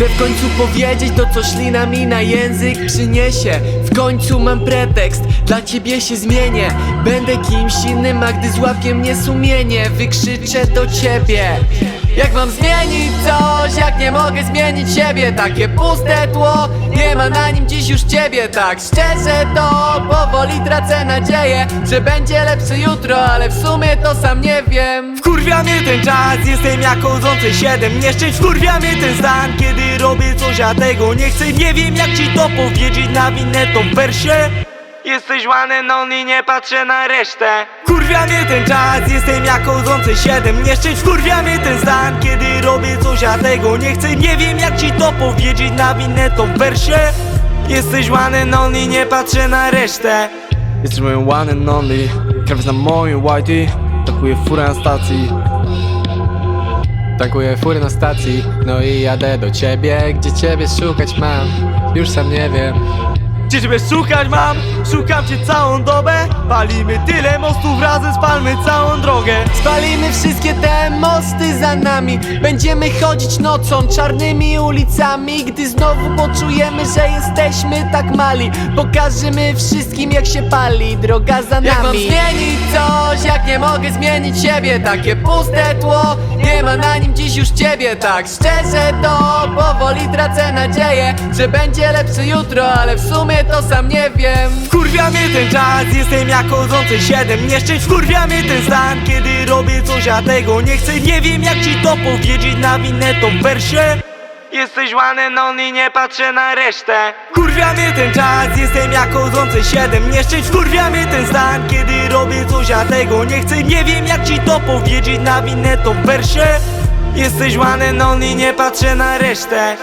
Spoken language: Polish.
w końcu powiedzieć to, co ślina mi na język przyniesie. W końcu mam pretekst, dla ciebie się zmienię. Będę kimś innym, a gdy złapie mnie sumienie Wykrzyczę do ciebie jak mam zmienić coś, jak nie mogę zmienić siebie? Takie puste tło, nie ma na nim dziś już ciebie. Tak szczerze to powoli tracę nadzieję Że będzie lepsze jutro, ale w sumie to sam nie wiem. Wkurwia mnie ten czas, jestem jak chodzące siedem. Nieszczęść Wkurwia mnie ten stan, kiedy robię coś, a tego nie chcę. Nie wiem jak ci to powiedzieć, nawinę to w wersie Jesteś one only, nie patrzę na resztę. Kurwia mnie ten czas, jestem jak chodzące siedem. Nieszczęść Wkurwia mnie ten stan, kiedy robię coś, a tego nie chcę. Nie wiem jak ci to powiedzieć, nawinę to w wersie. Jesteś one only, nie patrzę na resztę. Jesteś moją one and only Trafisz na moją whitey Tankuję furę na stacji. Tankuję furę na stacji. No i jadę do ciebie Gdzie ciebie szukać mam? Już sam nie wiem Gdzie ciebie szukać mam? Szukam cię całą dobę Palimy tyle mostów, razem spalmy całą drogę Spalimy wszystkie te mosty za nami. Będziemy chodzić nocą, czarnymi ulicami. Gdy znowu poczujemy, że jesteśmy tak mali Pokażemy wszystkim jak się pali droga za nami Jak mam zmienić coś, jak nie mogę zmienić siebie? Takie puste tło, nie ma na nim dziś już ciebie. Tak szczerze to powoli tracę nadzieję Że będzie lepsze jutro, ale w sumie to sam nie wiem Kurwia mnie ten czas, jestem jak chodzące siedem. Nieszczęść Kurwia mnie ten stan, kiedy robię coś, a tego nie chcę. Nie wiem jak ci to powiedzieć, nawinę to w wersie Jesteś one only, nie patrzę na resztę. Kurwia mnie ten czas, jestem jak chodzące siedem. Nieszczęść Kurwia mnie ten stan, kiedy robię coś, a tego nie chcę. Nie wiem jak ci to powiedzieć, nawinę to w wersie Jesteś one only, nie patrzę na resztę